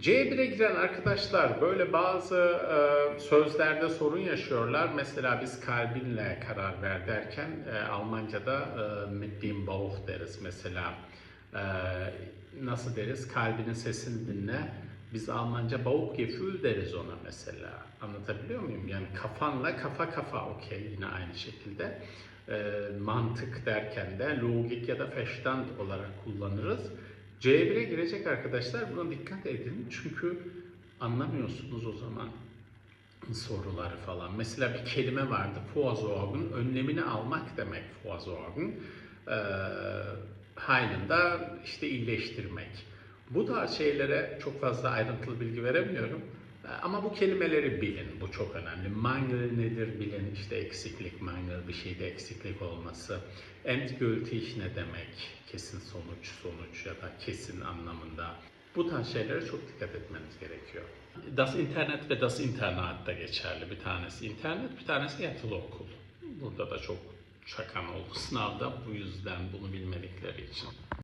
C1'e giren arkadaşlar böyle bazı e, sözlerde sorun yaşıyorlar. Mesela biz kalbinle karar ver derken e, Almanca'da e, mit dem Bauch deriz mesela. E, nasıl deriz? Kalbinin sesini dinle. Biz Almanca Bauchgefühl deriz ona mesela. Anlatabiliyor muyum? Yani kafanla kafa kafa okey yine aynı şekilde. E, mantık derken de logik ya da verstand olarak kullanırız. C1'e girecek arkadaşlar buna dikkat edin çünkü anlamıyorsunuz o zaman soruları falan. Mesela bir kelime vardı Vorsorgen, önlemini almak demek Vorsorgen. Ee, Haylında işte iyileştirmek. Bu tarz şeylere çok fazla ayrıntılı bilgi veremiyorum. Ama bu kelimeleri bilin, bu çok önemli. Mangel nedir bilin, işte eksiklik, mangel bir şeyde eksiklik olması. Endgültig ne demek, kesin sonuç, sonuç ya da kesin anlamında. Bu tarz şeylere çok dikkat etmeniz gerekiyor. Das internet ve das internat da geçerli. Bir tanesi internet, bir tanesi yatılı okul. Burada da çok çakan oldu sınavda bu yüzden bunu bilmedikleri için.